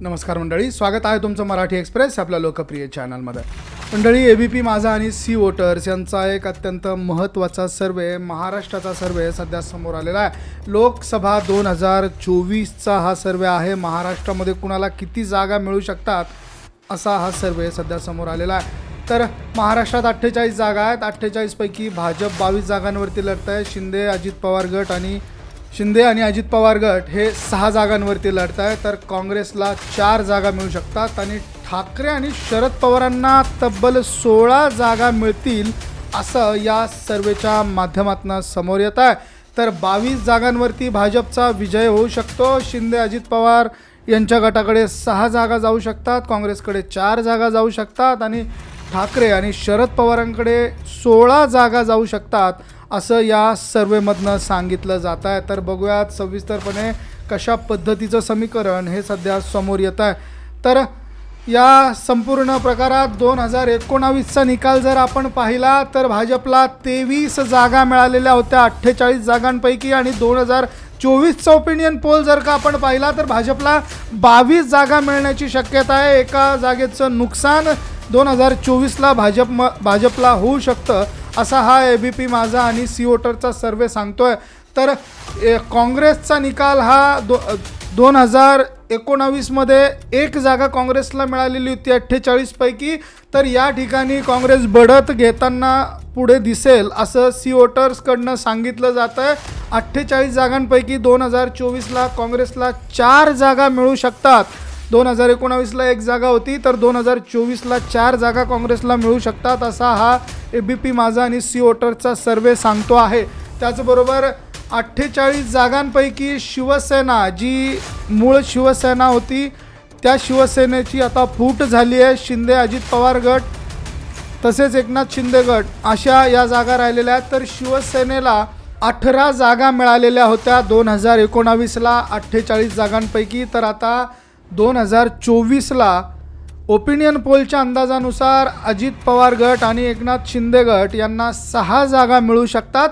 नमस्कार मंडळी स्वागत आहे तुमचं मराठी एक्सप्रेस आपल्या लोकप्रिय चॅनलमध्ये. मंडळी ए बी पी माझा आणि सी वोटर्स यांचा एक अत्यंत महत्त्वाचा सर्वे महाराष्ट्राचा सर्वे सध्या समोर आलेला आहे. लोकसभा दोन हजार चोवीसचा हा सर्वे आहे. महाराष्ट्रामध्ये कुणाला किती जागा मिळू शकतात असा हा सर्वे सध्या समोर आलेला आहे. तर महाराष्ट्रात अठ्ठेचाळीस जागा आहेत. अठ्ठेचाळीसपैकी भाजप बावीस जागांवरती लढत आहे शिंदे अजित पवार गट आणि शिंदे आणि अजित पवार गट हे सहा जागांवरती लढत आहे. तर काँग्रेसला चार जागा मिळू शकतात आणि ठाकरे आणि शरद पवारांना तब्बल सोळा जागा मिळतील असं या सर्वेच्या माध्यमातून समोर येत आहे. तर बावीस जागांवरती भाजपचा विजय होऊ शकतो. शिंदे अजित पवार यांच्या गटाकडे सहा जागा जाऊ शकतात. काँग्रेसकडे चार जागा जाऊ शकतात. आणि ठाकरे आणि शरद पवारांकडे सोळा जागा जाऊ शकतात असं या सर्वेमधनं सांगितलं जात आहे. तर बघूयात सविस्तरपणे कशा पद्धतीचं समीकरण हे सध्या समोर येत आहे. तर या संपूर्ण प्रकारात दोन हजार एकोणावीसचा निकाल जर आपण पाहिला तर भाजपला तेवीस जागा मिळालेल्या होत्या अठ्ठेचाळीस जागांपैकी आणि दोन हजार चोवीसचा ओपिनियन पोल जर का आपण पाहिला तर भाजपला बावीस जागा मिळण्याची शक्यता आहे. एका जागेचं नुकसान दोन हजार चोवीसला भाजप म भाजपला होऊ शकतं असा हा ए बी पी माझा आणि सी वोटरचा सर्वे सांगतोय. तर काँग्रेसचा निकाल हा दो दोन हजार एकोणावीसमध्ये एक जागा काँग्रेसला मिळालेली होती अठ्ठेचाळीसपैकी. तर या ठिकाणी काँग्रेस बढत घेताना पुढे दिसेल असं सी वोटर्सकडनं सांगितलं जातं आहे अठ्ठेचाळीस जागांपैकी दोन हजार चोवीसला काँग्रेसला चार जागा मिळू शकतात. दोन हजार एकोणावीसला एक जागा होती तर दोन हजार चोवीसला चार जागा काँग्रेसला मिळू शकतात असा हा ए बी पी माझा आणि सी वोटरचा सर्वे सांगतो आहे. त्याचबरोबर अठ्ठेचाळीस जागांपैकी शिवसेना जी मूळ शिवसेना होती त्या शिवसेनेची आता फूट झाली आहे. शिंदे अजित पवार गट तसेच एकनाथ शिंदे गट अशा या जागा राहिलेल्या आहेत. तर शिवसेनेला अठरा जागा मिळालेल्या होत्या दोन हजार एकोणावीसला अठ्ठेचाळीस जागांपैकी. तर आता दोन हजार चोवीसला ओपिनियन पोलच्या अंदाजानुसार अजित पवार गट आणि एकनाथ शिंदे गट यांना सहा जागा मिळू शकतात.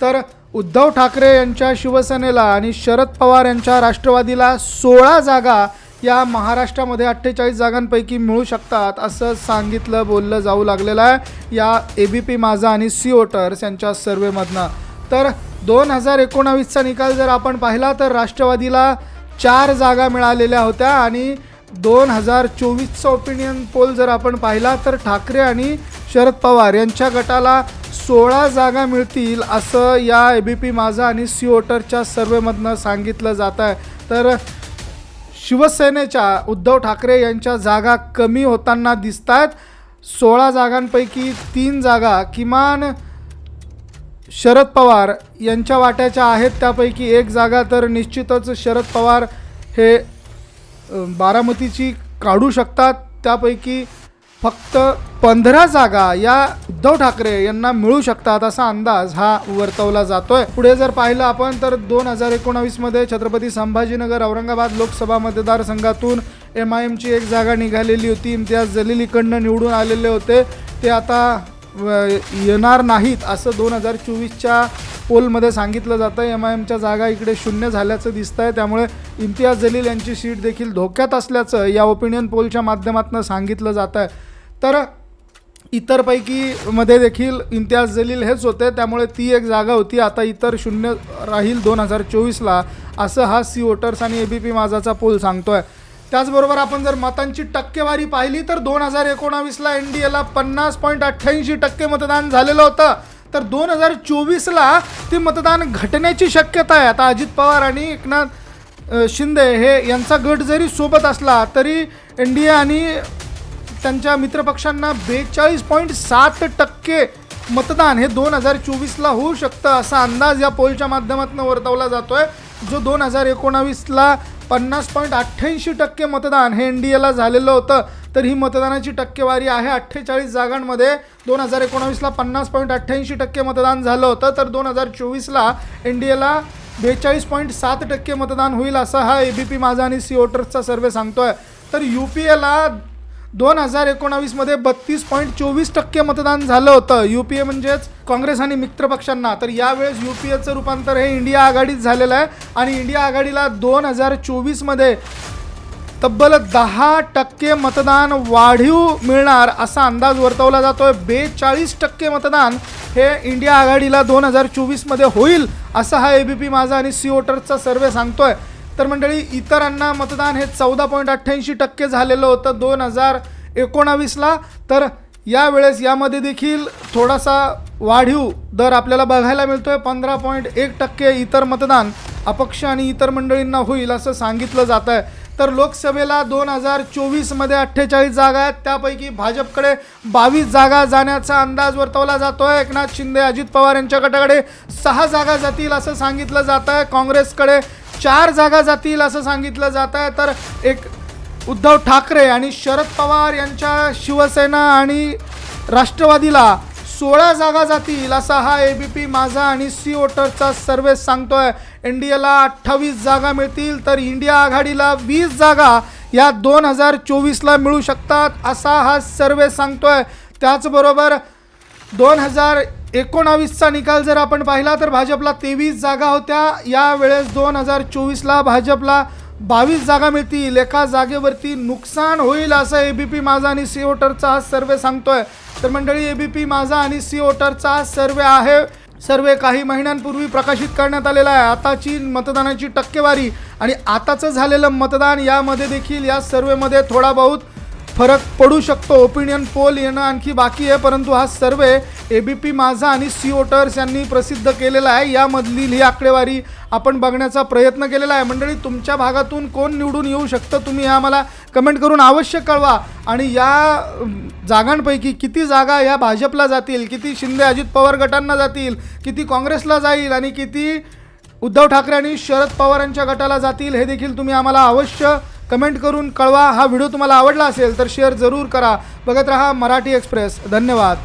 तर उद्धव ठाकरे यांच्या शिवसेनेला आणि शरद पवार यांच्या राष्ट्रवादीला सोळा जागा या महाराष्ट्रामध्ये अठ्ठेचाळीस जागांपैकी मिळू शकतात असं सांगितलं बोललं जाऊ लागलेलं आहे. या ए बी पी माझा आणि सी वोटर्स यांच्या सर्वेमधनं तर दोन हजार एकोणावीसचा निकाल जर आपण पाहिला तर राष्ट्रवादीला चार जागा मिळालेल्या होत्या आणि दोन हजार चोवीसचा ओपिनियन पोल जर आपण पाहिला तर ठाकरे आणि शरद पवार यांच्या गटाला सोळा जागा मिळतील असं या ए बी पी माझा आणि सी वोटरच्या सर्वेमधनं सांगितलं जात आहे. तर शिवसेनेच्या उद्धव ठाकरे यांच्या जागा कमी होताना दिसत आहेत सोळा जागांपैकी तीन जागा किमान शरद पवार यांच्या वाट्याच्या आहेत. त्यापैकी एक जागा तर निश्चितच शरद पवार हे बारामतीची काढू शकतात. त्यापैकी फक्त पंधरा जागा या उद्धव ठाकरे यांना मिळू शकतात असा अंदाज हा वर्तवला जातोय. पुढे जर पाहिलं आपण तर दोन हजार एकोणावीसमध्ये छत्रपती संभाजीनगर औरंगाबाद लोकसभा मतदारसंघातून एम आय एमची एक जागा निघालेली होती. इम्तियाज जलील इकडनं निवडून आलेले होते. ते आता येणार नाहीत असं दोन हजार चोवीसच्या पोलमध्ये सांगितलं जातं. एम आय एमच्या जागा इकडे शून्य झाल्याचं दिसतं आहे त्यामुळे इम्तियाज जलील यांची सीट देखील धोक्यात असल्याचं या ओपिनियन पोलच्या माध्यमातून सांगितलं जातं आहे तर इतरपैकी मध्ये देखील इम्तियाज जलील हेच होते. त्यामुळे ती एक जागा होती. आता इतर शून्य राहील दोन हजार चोवीसला असं हा सी वोटर्स आणि ए बी पी माझाचा पोल सांगतो आहे त्याचबरोबर आपण जर मतांची टक्केवारी पाहिली तर दोन हजार एकोणावीसला एन डी एला पन्नास पॉईंट अठ्ठ्याऐंशी टक्के मतदान झालेलं होतं. तर दोन हजार चोवीसला ते मतदान घटण्याची शक्यता आहे. आता अजित पवार आणि एकनाथ शिंदे हे यांचा गट जरी सोबत असला तरी एन डी ए आणि त्यांच्या मित्रपक्षांना बेचाळीस पॉईंट सात टक्के मतदान हे दोन हजार चोवीसला होऊ शकतं असा अंदाज या पोलच्या माध्यमातून वर्तवला जातो आहे जो दोन हजार एकोणावीसला पन्नास पॉईंट अठ्ठ्याऐंशी टक्के मतदान हे एन डी एला झालेलं होतं. तर ही मतदानाची टक्केवारी आहे अठ्ठेचाळीस जागांमध्ये. दोन हजार एकोणावीसला पन्नास पॉईंट अठ्ठ्याऐंशी टक्के मतदान झालं होतं. तर दोन हजार चोवीसला एन डी एला बेचाळीस पॉईंट सात टक्के मतदान होईल असा हा ए बी पी माझा आणि सी वोटर्सचा सर्वे आहे तर यू पी एला दोन हजार एकोणावीसमध्ये बत्तीस पॉईंट चोवीस टक्के मतदान झालं होतं. यू पी ए म्हणजेच काँग्रेस आणि मित्रपक्षांना. तर यावेळेस यू पी एचं रूपांतर हे इंडिया आघाडीत झालेलं आहे आणि इंडिया आघाडीला दोन हजार चोवीसमध्ये तब्बल दहा टक्के मतदान वाढीव मिळणार असा अंदाज वर्तवला जातो आहे बेचाळीस टक्के मतदान हे इंडिया आघाडीला दोन हजार चोवीसमध्ये होईल असा हा ए बी पी माझा आणि सी वोटरचा सर्वे सांगतो आहे तर मंडळी इतरांना मतदान हे चौदा पॉईंट अठ्ठ्याऐंशी टक्के झालेलं होतं दोन हजार एकोणावीसला. तर यावेळेस यामध्ये देखील थोडासा वाढीव दर आपल्याला बघायला मिळतो आहे पंधरा पॉईंट एक टक्के इतर मतदान अपक्ष आणि इतर मंडळींना होईल असं सांगितलं जात आहे तर लोकसभेला दोन हजार चोवीसमध्ये अठ्ठेचाळीस जागा आहेत. त्यापैकी भाजपकडे बावीस जागा जाण्याचा अंदाज वर्तवला जातो आहे एकनाथ शिंदे अजित पवार यांच्या गटाकडे सहा जागा जातील असं सांगितलं जात आहे काँग्रेसकडे चार जागा जातील असं सांगितलं जात आहे. तर एक उद्धव ठाकरे आणि शरद पवार यांच्या शिवसेना आणि राष्ट्रवादीला सोळा जागा जातील असा हा ए बी पी माझा आणि सी वोटरचा सर्वे सांगतोय. एन डी एला अठ्ठावीस जागा मिळतील तर इंडिया आघाडीला वीस जागा या दोन हजार चोवीसला मिळू शकतात असा हा सर्वे सांगतोय. त्याचबरोबर दोन हजार एकोणावीसचा निकाल जर आपण पाहिला तर भाजपला तेवीस जागा होत्या. यावेळेस दोन हजार चोवीसला भाजपला बावीस जागा मिळतील. एका जागेवरती नुकसान होईल असं ए बी पी माझा आणि सी वोटरचा हा सर्वे सांगतोय. तर मंडळी ए बी पी माझा आणि सी वोटरचा हा सर्वे आहे. सर्वे काही महिन्यांपूर्वी प्रकाशित करण्यात आलेला आहे. आताची मतदानाची टक्केवारी आणि आताचं झालेलं मतदान यामध्ये देखील या सर्वेमध्ये थोडा बहुत फरक पडू शकतो. ओपिनियन पोल येणं आणखी बाकी आहे परंतु हा सर्वे ए बी पी माझा आणि सी वोटर्स यांनी प्रसिद्ध केलेला आहे. यामधली ही आकडेवारी आपण बघण्याचा प्रयत्न केलेला आहे. मंडळी तुमच्या भागातून कोण निवडून येऊ शकतं तुम्ही हे आम्हाला कमेंट करून अवश्य कळवा. आणि या जागांपैकी किती जागा ह्या भाजपला जातील किती शिंदे अजित पवार गटांना जातील किती काँग्रेसला जाईल आणि किती उद्धव ठाकरे आणि शरद पवारांच्या गटाला जातील हे देखील तुम्ही आम्हाला अवश्य कमेंट करून कळवा. हा व्हिडिओ तुम्हाला आवडला असेल तर शेअर जरूर करा. बघत रहा मराठी एक्सप्रेस. धन्यवाद.